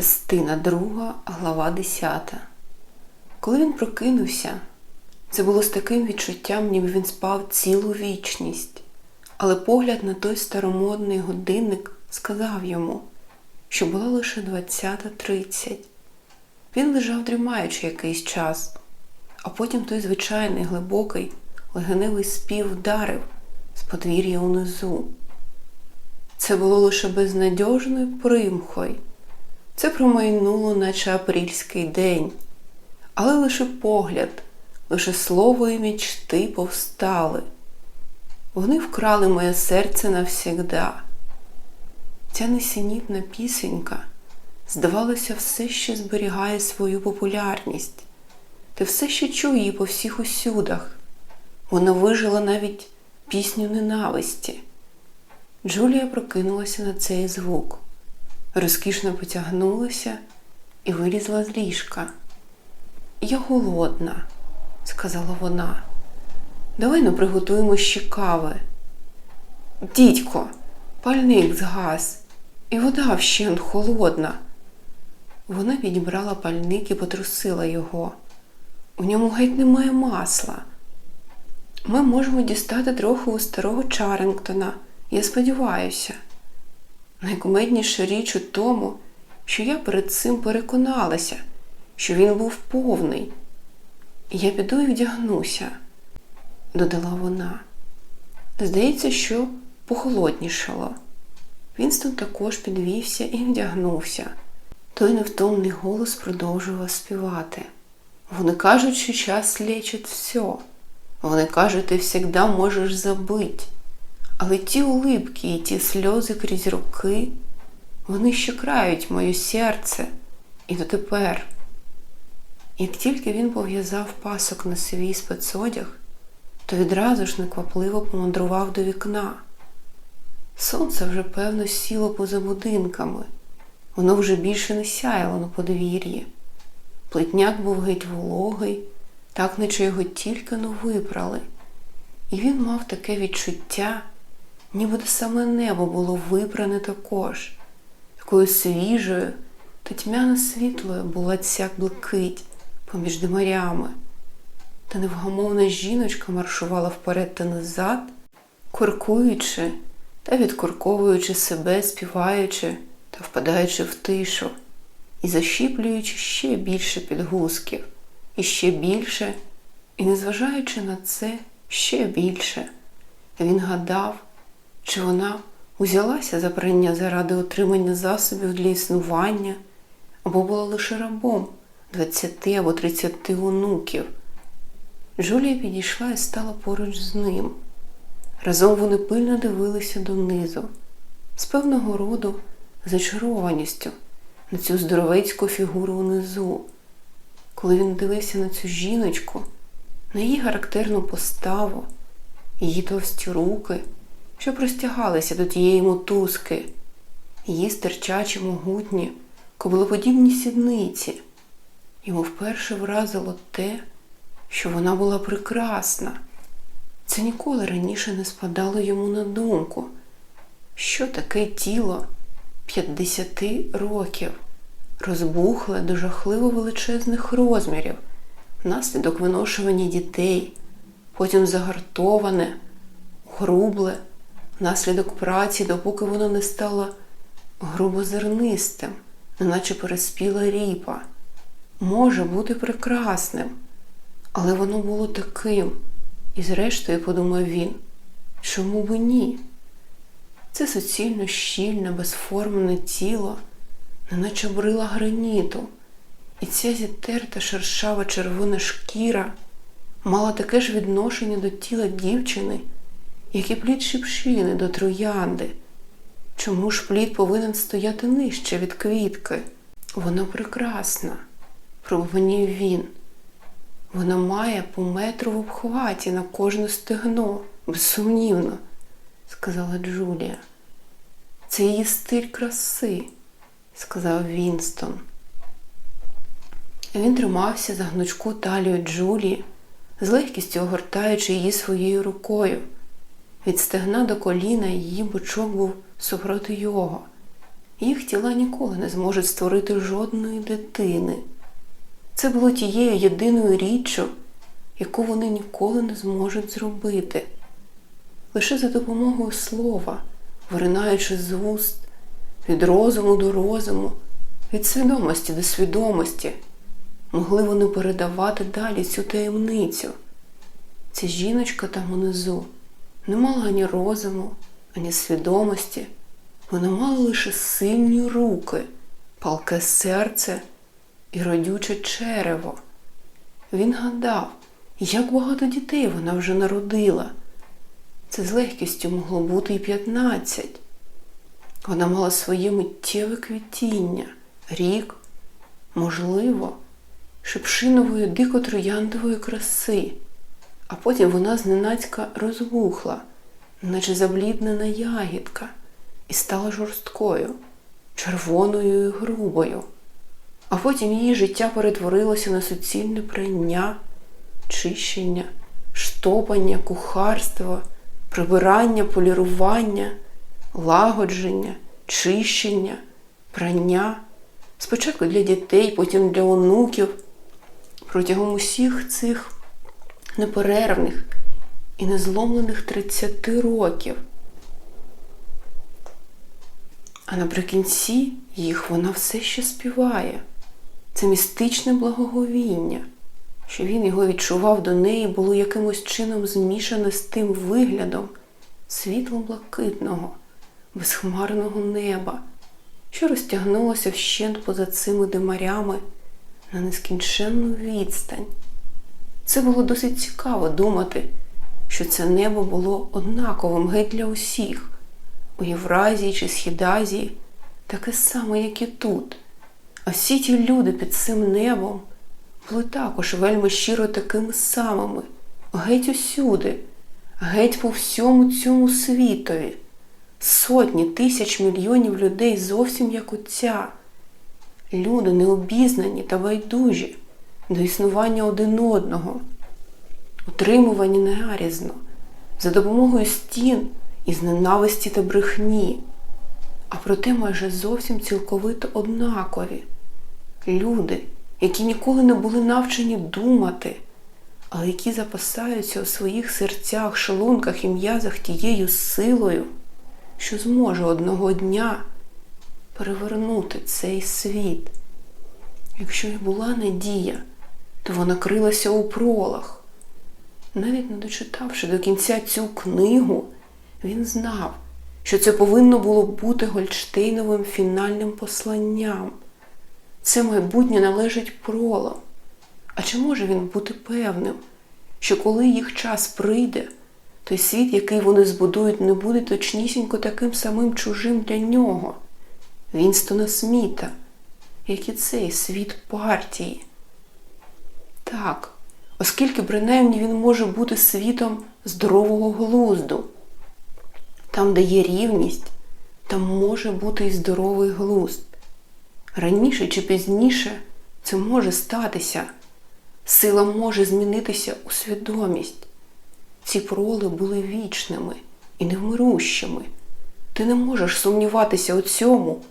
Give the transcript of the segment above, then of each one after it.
Частина 2, глава 10. Коли він прокинувся, це було з таким відчуттям, ніби він спав цілу вічність. Але погляд на той старомодний годинник сказав йому, що була лише 20.30. Він лежав дрімаючи якийсь час, а потім той звичайний глибокий легеневий спів вдарив з подвір'я унизу. Це було лише безнадьожною примхою. Це промайнуло, наче апрільський день, але лише погляд, лише слово і мічти повстали. Вони вкрали моє серце навсігда. Ця несенітна пісенька, здавалося, все ще зберігає свою популярність. Ти все ще чує її по всіх усюдах. Вона вижила навіть пісню ненависті. Джулія прокинулася на цей звук, розкішно потягнулася і вилізла з ліжка. Я голодна, сказала вона. Давай ну приготуємо ще кави. Дідько, пальник згас, і вода вщент холодна. Вона підібрала пальник і потрусила його. У ньому геть немає масла. Ми можемо дістати трохи у старого Чарингтона, я сподіваюся. Найкумедніша річ у тому, що я перед цим переконалася, що він був повний. Я піду і вдягнуся, додала вона. Здається, що похолоднішало. Вінстон також підвівся і вдягнувся. Той невтомний голос продовжував співати. Вони кажуть, що час лечить все. Вони кажуть, ти завжди можеш забити. Але ті улипки і ті сльози крізь роки, вони ще крають моє серце і дотепер. Як тільки він пов'язав пасок на свій спецодяг, то відразу ж неквапливо помандрував до вікна. Сонце вже, певно, сіло поза будинками, воно вже більше не сяяло на подвір'ї. Плетняк був геть вологий, так наче його тільки но випрали, і він мав таке відчуття, ніби саме небо було випране також, такою свіжою та тьмяно світлою була ця блакить поміж димарями. Та невгамовна жіночка маршувала вперед та назад, куркуючи та відкурковуючи себе, співаючи та впадаючи в тишу і защіплюючи ще більше підгузків, і ще більше, і, незважаючи на це, ще більше. Він гадав, чи вона узялася за прання заради отримання засобів для існування, або була лише рабом 20 або 30 онуків. Жулія підійшла і стала поруч з ним. Разом вони пильно дивилися донизу, з певного роду зачарованістю на цю здоровецьку фігуру внизу. Коли він дивився на цю жіночку, на її характерну поставу, її товсті руки, що простягалися до тієї мотузки, її стерчачі могутні, кобилоподібні сідниці. Йому вперше вразило те, що вона була прекрасна. Це ніколи раніше не спадало йому на думку, що таке тіло 50 років, розбухле до жахливо величезних розмірів, внаслідок виношування дітей, потім загартоване, грубле, внаслідок праці, допоки воно не стало грубозернистим, неначе переспіла ріпа. Може бути прекрасним, але воно було таким. І зрештою, подумав він, чому би ні? Це суцільно щільне, безформене тіло, неначе брила граніту, і ця зітерта шершава червона шкіра мала таке ж відношення до тіла дівчини, як і плід шипшини до троянди. Чому ж плід повинен стояти нижче від квітки? Вона прекрасна, пробуванів він. Вона має по метру в обхваті на кожне стегно, безсумнівно, сказала Джулія. Це її стиль краси, сказав Вінстон. Він тримався за гнучку талію Джулії, з легкістю огортаючи її своєю рукою. Від стегна до коліна її бочок був супроти його, їх тіла ніколи не зможуть створити жодної дитини. Це було тією єдиною річчю, яку вони ніколи не зможуть зробити. Лише за допомогою слова, виринаючи з уст, від розуму до розуму, від свідомості до свідомості, могли вони передавати далі цю таємницю. Ця жіночка там унизу не мала ані розуму, ані свідомості. Вона мала лише сильні руки, палке серце і родюче черево. Він гадав, як багато дітей вона вже народила. Це з легкістю могло бути і п'ятнадцять. Вона мала своє миттєве квітіння, рік, можливо, шипшинової дико трояндової краси, а потім вона зненацька розбухла, наче забліднена ягідка, і стала жорсткою, червоною і грубою. А потім її життя перетворилося на суцільне прання, чищення, штопання, кухарство, прибирання, полірування, лагодження, чищення, прання. Спочатку для дітей, потім для онуків. Протягом усіх цих неперервних і незломлених 30 років. А наприкінці їх вона все ще співає. Це містичне благоговіння, що він його відчував до неї, було якимось чином змішане з тим виглядом світло-блакитного, безхмарного неба, що розтягнулося вщент поза цими димарями на нескінченну відстань. Це було досить цікаво думати, що це небо було однаковим геть для усіх, у Євразії чи Східазії, таке саме, як і тут. А всі ті люди під цим небом були також вельми щиро такими самими, геть усюди, геть по всьому цьому світові. Сотні тисяч мільйонів людей зовсім як оця. Люди необізнані та байдужі до існування один одного, утримувані негарізно, за допомогою стін із ненависті та брехні, а проте майже зовсім цілковито однакові. Люди, які ніколи не були навчені думати, але які запасаються у своїх серцях, шлунках і м'язах тією силою, що зможе одного дня перевернути цей світ. Якщо й була надія, то вона крилася у пролах. Навіть не дочитавши до кінця цю книгу, він знав, що це повинно було бути Гольштейновим фінальним посланням. Це майбутнє належить пролам. А чи може він бути певним, що коли їх час прийде, той світ, який вони збудують, не буде точнісінько таким самим чужим для нього, Вінстона Сміта, як і цей світ партії? Так, оскільки принаймні він може бути світом здорового глузду. Там, де є рівність, там може бути і здоровий глузд. Раніше чи пізніше це може статися. Сила може змінитися у свідомість. Ці проли були вічними і невмирущими. Ти не можеш сумніватися у цьому,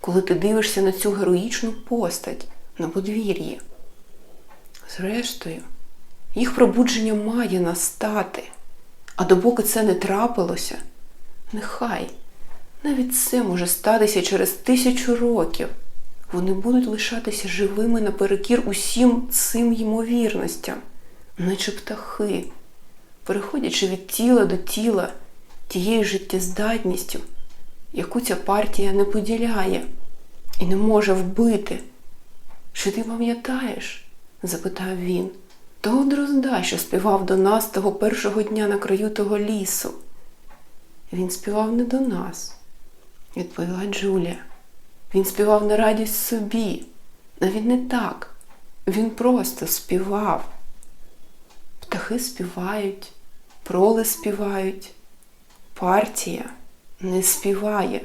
коли ти дивишся на цю героїчну постать на подвір'ї. Зрештою, їх пробудження має настати, а допоки це не трапилося, нехай навіть це може статися через тисячу років. Вони будуть лишатися живими наперекір усім цим ймовірностям, наче птахи, переходячи від тіла до тіла тією життєздатністю, яку ця партія не поділяє і не може вбити. Що ти пам'ятаєш? Запитав він, того дрозда, що співав до нас того першого дня на краю того лісу. Він співав не до нас, відповіла Джулія. Він співав на радість собі, навіть не так. Він просто співав. Птахи співають, проли співають, партія не співає.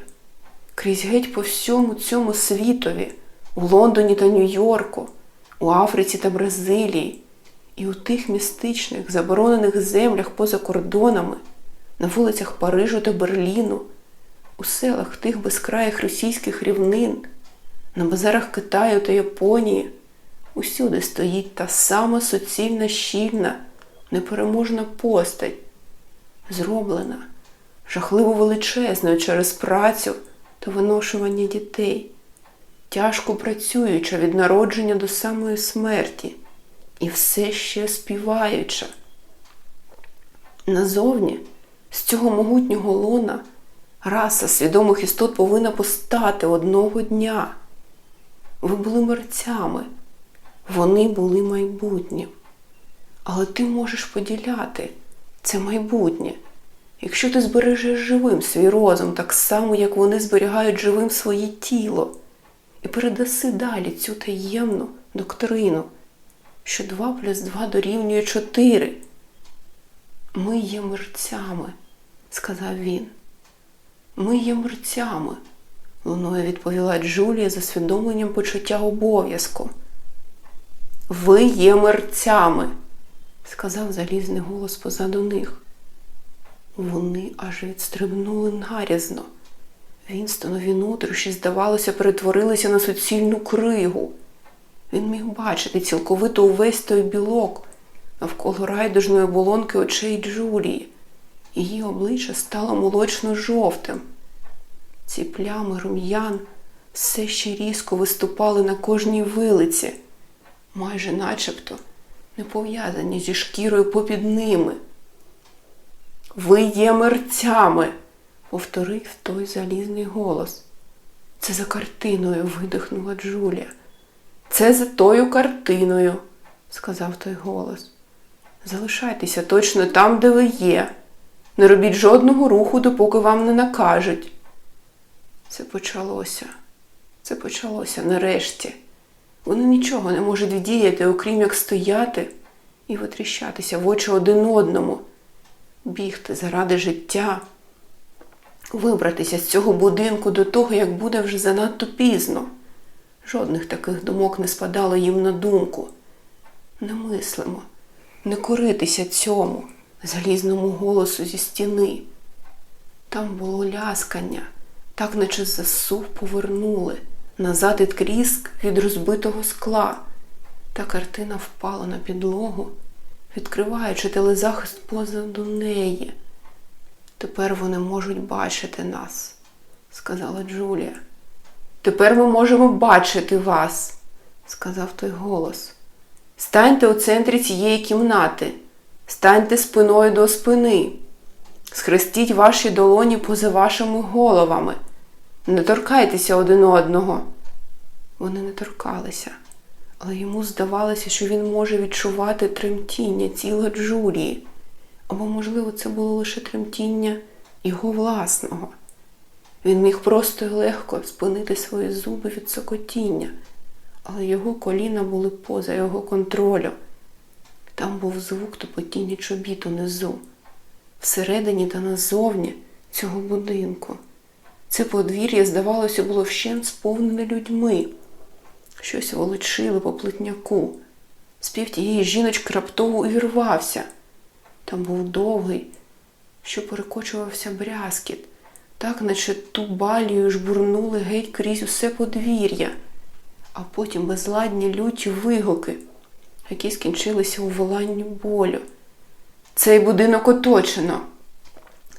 Крізь геть по всьому цьому світові, у Лондоні та Нью-Йорку, у Африці та Бразилії, і у тих містичних заборонених землях поза кордонами, на вулицях Парижу та Берліну у селах тих безкраїх російських рівнин, на базарах Китаю та Японії, усюди стоїть та сама суцільна щільна, непереможна постать, зроблена, жахливо величезною через працю та виношування дітей, тяжко працююча від народження до самої смерті, і все ще співаюча. Назовні з цього могутнього лона раса свідомих істот повинна постати одного дня. Ви були мерцями, вони були майбутнім. Але ти можеш поділяти це майбутнє, якщо ти збережеш живим свій розум так само, як вони зберігають живим своє тіло, і передаси далі цю таємну доктрину, що 2 плюс 2 дорівнює 4. Ми є мерцями, сказав він. Ми є мерцями, луною відповіла Джулія з усвідомленням почуття обов'язку. Ви є мерцями, сказав залізний голос позаду них. Вони аж відстрибнули нарізно. Вінстонові нутрощі, здавалося, перетворилися на суцільну кригу. Він міг бачити цілковито увесь той білок навколо райдужної оболонки очей Джулії. Її обличчя стало молочно-жовтим. Ці плями рум'ян все ще різко виступали на кожній вилиці, майже начебто не пов'язані зі шкірою попід ними. Ви є мерцями, повторив той залізний голос. Це за картиною видихнула Джулія. Це за тою картиною, сказав той голос. Залишайтеся точно там, де ви є. Не робіть жодного руху, допоки вам не накажуть. Це почалося. Це почалося нарешті. Вони нічого не можуть вдіяти, окрім як стояти і витріщатися в очі один одному, бігти заради життя, вибратися з цього будинку до того, як буде вже занадто пізно. Жодних таких думок не спадало їм на думку. Не мислимо, не коритися цьому залізному голосу зі стіни. Там було ляскання, так наче засув повернули, назад і тріск від розбитого скла. Та картина впала на підлогу, відкриваючи телезахист позаду неї. Тепер вони можуть бачити нас, сказала Джулія. Тепер ми можемо бачити вас, сказав той голос. Станьте у центрі цієї кімнати, станьте спиною до спини, схрестіть ваші долоні поза вашими головами, не торкайтеся один одного. Вони не торкалися, але йому здавалося, що він може відчувати тремтіння тіла Джулії, або, можливо, це було лише тремтіння його власного. Він міг просто і легко спинити свої зуби від сокотіння, але його коліна були поза його контролем. Там був звук тупотіння чобіт унизу, всередині та назовні цього будинку. Це подвір'я, здавалося, було вщент сповнене людьми. Щось волочили по плетняку. Спів тієї жіночки раптово увірвався. Там був довгий, що перекочувався брязкіт так наче ту балію жбурнули геть крізь усе подвір'я, а потім безладні люті вигуки, які скінчилися у воланні болю. Цей будинок оточено,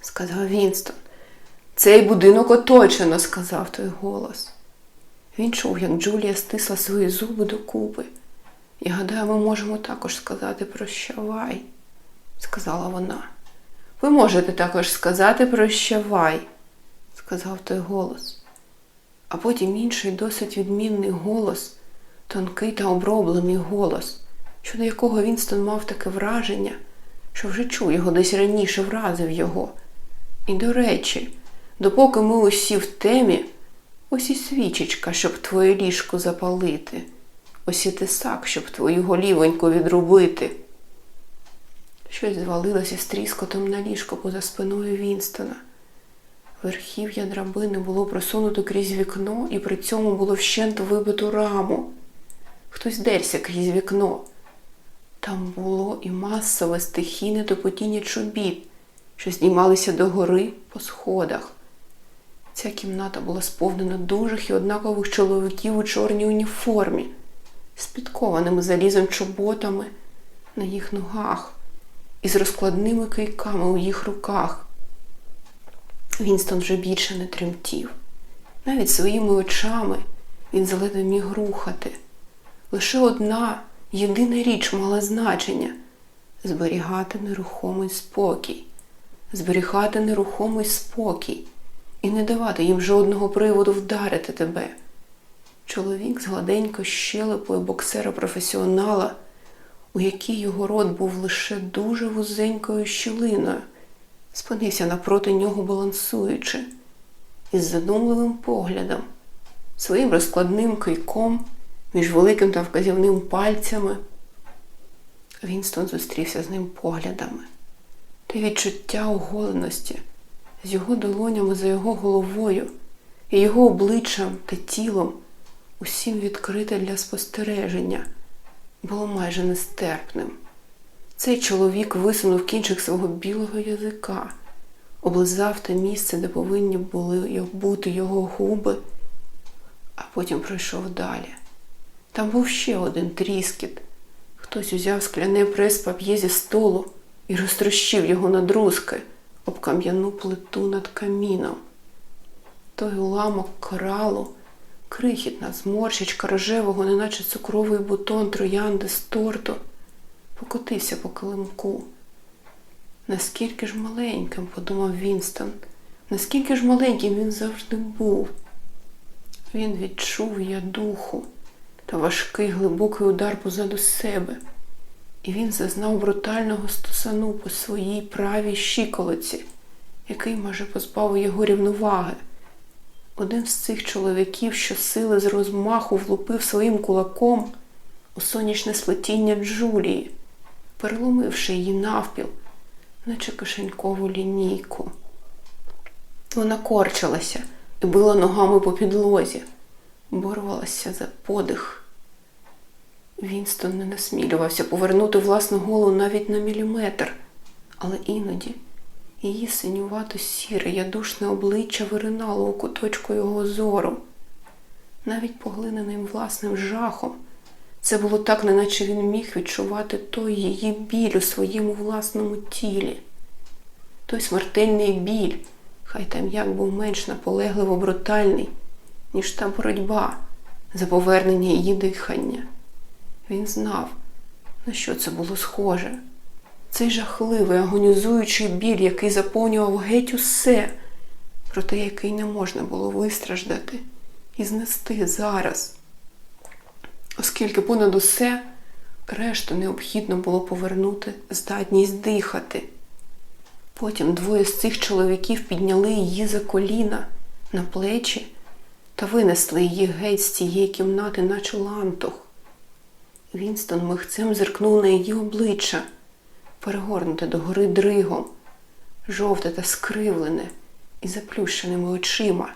сказав Вінстон. Цей будинок оточено, сказав той голос. Він чув, як Джулія стисла свої зуби докупи. Я гадаю, ми можемо також сказати прощавай, сказала вона. Ви можете також сказати прощавай сказав той голос. А потім інший досить відмінний голос, тонкий та оброблений голос, щодо якого Вінстон мав таке враження, що вже чув його десь раніше вразив його. І, до речі, допоки ми усі в темі, ось і свічечка, щоб твоє ліжко запалити, ось і тисак, щоб твою голівоньку відрубити. Щось звалилося з тріскотом на ліжко поза спиною Вінстона. Верхів'я драбини було просунуто крізь вікно, і при цьому було вщент вибито раму. Хтось дерся крізь вікно. Там було і масове стихійне топотіння чобіт, що знімалися догори по сходах. Ця кімната була сповнена дужих і однакових чоловіків у чорній уніформі, з підкованими залізом чоботами на їх ногах і з розкладними кийками у їх руках. Вінстон вже більше не тремтів. Навіть своїми очами він заледве міг рухати. Лише одна єдина річ мала значення зберігати нерухомий спокій, зберігати нерухомий спокій і не давати їм жодного приводу вдарити тебе. Чоловік з гладенько щелепою боксера-професіонала, у якій його рот був лише дуже вузенькою щілиною, спинився напроти нього, балансуючи, із задумливим поглядом, своїм розкладним кийком між великим та вказівним пальцями. Вінстон зустрівся з ним поглядами. Те відчуття оголеності з його долонями за його головою і його обличчям та тілом, усім відкрите для спостереження, було майже нестерпним. Цей чоловік висунув кінчик свого білого язика, облизав те місце, де повинні були бути його губи, а потім пройшов далі. Там був ще один тріскіт. Хтось узяв скляне прес-пап'є зі столу і розтрощив його на друзки об кам'яну плиту над каміном. Той уламок коралу, крихітна зморщичка рожевого, неначе цукровий бутон троянди з торту, покотився по килимку. Наскільки ж маленьким, подумав Вінстон, наскільки ж маленьким він завжди був. Він відчув я духу та важкий глибокий удар позаду себе, і він зазнав брутального стусану по своїй правій щиколиці, який майже позбавив його рівноваги. Один з цих чоловіків, що сили з розмаху влупив своїм кулаком у сонячне сплетіння Джулії, переломивши її навпіл, наче кишенькову лінійку. Вона корчилася і била ногами по підлозі, боролася за подих. Вінстон не насмілювався повернути власну голову навіть на міліметр, але іноді її синювато сіре, ядушне обличчя виринало у куточку його зору. Навіть поглиненим власним жахом, це було так, неначе він міг відчувати той її біль у своєму власному тілі. Той смертельний біль, хай там як був менш наполегливо брутальний, ніж та боротьба за повернення її дихання. Він знав, на що це було схоже. Цей жахливий, агонізуючий біль, який заповнював геть усе, проте який не можна було вистраждати і знести зараз. Оскільки понад усе решту необхідно було повернути здатність дихати. Потім двоє з цих чоловіків підняли її за коліна на плечі та винесли її геть з цієї кімнати, наче лантух. Вінстон михцем зиркнув на її обличчя, перегорнуте догори дригом, жовте та скривлене і заплющеними очима,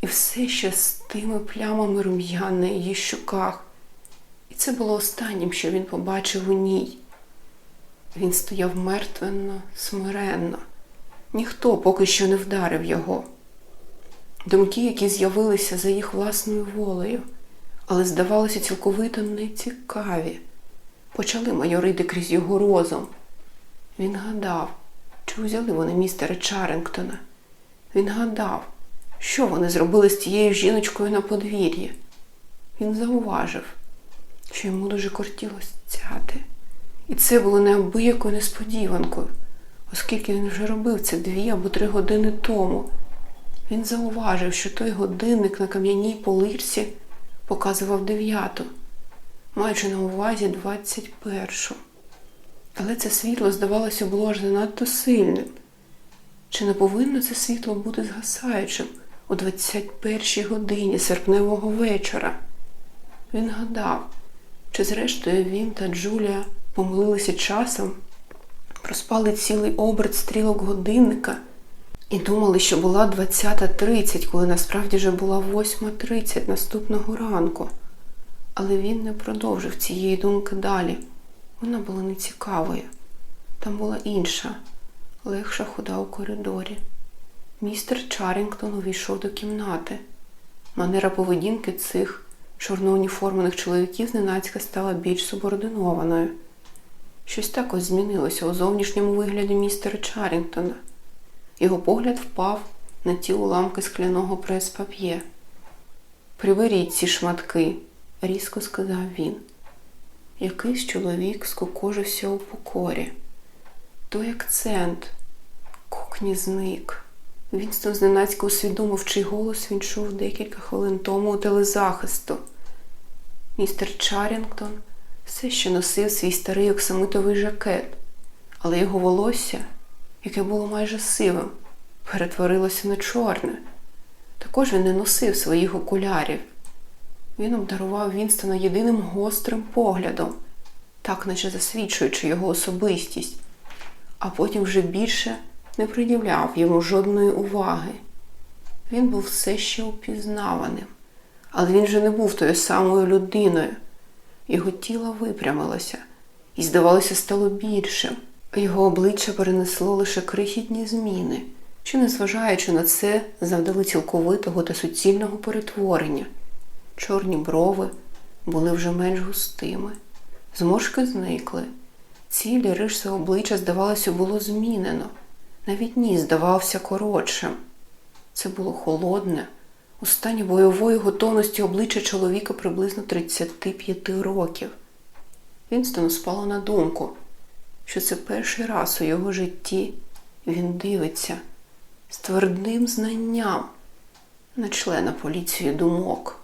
і все ще з тими плямами рум'ян на її щуках. І це було останнім, що він побачив у ній. Він стояв мертвенно, смиренно. Ніхто поки що не вдарив його. Думки, які з'явилися за їх власною волею, але здавалося цілковито нецікаві, почали майорити крізь його розум. Він гадав, чи взяли вони містера Чарингтона. Він гадав, що вони зробили з тією жіночкою на подвір'ї. Він зауважив, що йому дуже кортілося цяти. І це було неабиякою несподіванкою, оскільки він вже робив це дві або три години тому. Він зауважив, що той годинник на кам'яній полирці показував дев'яту, маючи на увазі двадцять першу. Але це світло, здавалося, було аж занадто сильним. Чи не повинно це світло бути згасаючим у 21-й годині серпневого вечора? Він гадав, чи зрештою він та Джулія помилилися часом, проспали цілий оберт стрілок годинника і думали, що була 20.30, коли насправді вже була 8.30 наступного ранку. Але він не продовжив цієї думки далі. Вона була нецікавою. Там була інша, легша хода у коридорі. Містер Чарінгтон увійшов до кімнати. Манера поведінки цих чорноуніформених чоловіків зненацька стала більш субординованою. Щось також змінилося у зовнішньому вигляді містера Чарінгтона. Його погляд впав на ті уламки скляного прес-пап'є. Приберіть ці шматки, різко сказав він. Якийсь чоловік скукожився у покорі. Той акцент. Кокні зник. Вінстон зненацька усвідомив, чий голос він чув декілька хвилин тому у телезахисту. Містер Чарінгтон все ще носив свій старий оксамитовий жакет, але його волосся, яке було майже сивим, перетворилося на чорне. Також він не носив своїх окулярів. Він обдарував Вінстона єдиним гострим поглядом, так наче засвідчуючи його особистість, а потім вже більше не приділяв йому жодної уваги. Він був все ще упізнаваним, але він же не був тою самою людиною. Його тіло випрямилося і, здавалося, стало більшим. Його обличчя перенесло лише крихітні зміни, що, незважаючи на це, завдали цілковитого та суцільного перетворення. Чорні брови були вже менш густими, зморшки зникли. Цілі риси обличчя, здавалося, було змінено. Навіть ніс здавався коротшим. Це було холодне, у стані бойової готовності обличчя чоловіка приблизно 35 років. Вінстону спало на думку, що це перший раз у його житті він дивиться з твердим знанням на члена поліції думок.